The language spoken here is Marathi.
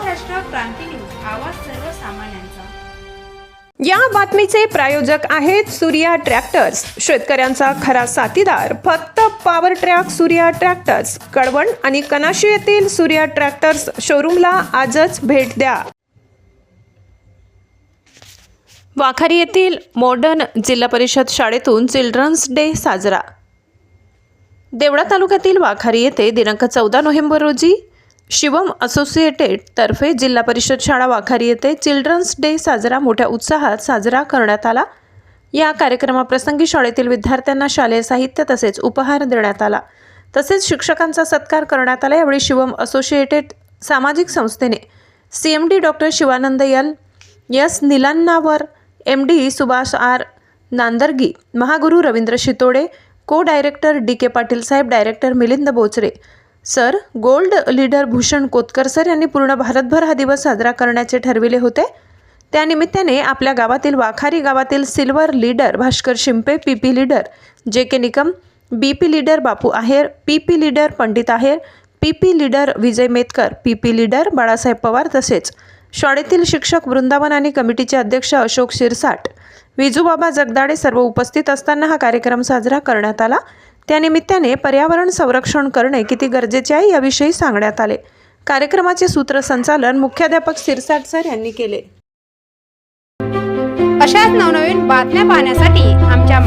क्रांती न्यूज आवाज सर्वसामान्यांचा. या बातमीचे प्रायोजक आहेत सूर्या ट्रॅक्टर्स. शेतकऱ्यांचा खरा साथीदार फक्त power track Surya tractors. Kalwan आणि कनाशी येथील सूर्या ट्रॅक्टर्स शोरूमला आजच भेट द्या. वाखारी येथील मॉडर्न जिल्हा परिषद शाळेतून चिल्ड्रन्स डे साजरा. देवळा तालुक्यातील वाखारी येथे दिनांक चौदा नोव्हेंबर रोजी शिवम असोसिएटेड तर्फे जिल्हा परिषद शाळा वाखारी येथे चिल्ड्रन्स डे साजरा मोठ्या उत्साहात साजरा करण्यात आला. या कार्यक्रमाप्रसंगी शाळेतील विद्यार्थ्यांना शालेय साहित्य तसेच उपहार देण्यात आला. तसेच शिक्षकांचा सत्कार करण्यात आला. यावेळी शिवम असोसिएटेड सामाजिक संस्थेने C M D. Doctor Shivanand L S Nilannavar M D Subhash R Nandargi महागुरू Ravindra Shitode co director D K Patil साहेब director Milind Bochare sir gold leader Bhushan Kotkar sir यांनी पूर्ण भारतभर हा दिवस साजरा करण्याचे ठरविले होते. त्यानिमित्ताने आपल्या गावातील वाखारी गावातील silver leader Bhaskar Shimpe P P leader J K Nikam B P leader Bapu Aher P P leader Pandit Aher P P leader Vijay Metkar P P leader Balasaheb Pawar तसेच शाळेतील शिक्षक वृंदावन आणि कमिटीचे अध्यक्ष अशोक शिरसाट विजूबाबा जगदाडे सर्व उपस्थित असताना हा कार्यक्रम साजरा करण्यात आला. त्यानिमित्ताने पर्यावरण संरक्षण करणे किती गरजेचे आहे याविषयी सांगण्यात आले. कार्यक्रमाचे सूत्रसंचालन मुख्याध्यापक सिरसाट सर यांनी केले. अशाच नवनवीन बातम्या पाहण्यासाठी आमच्या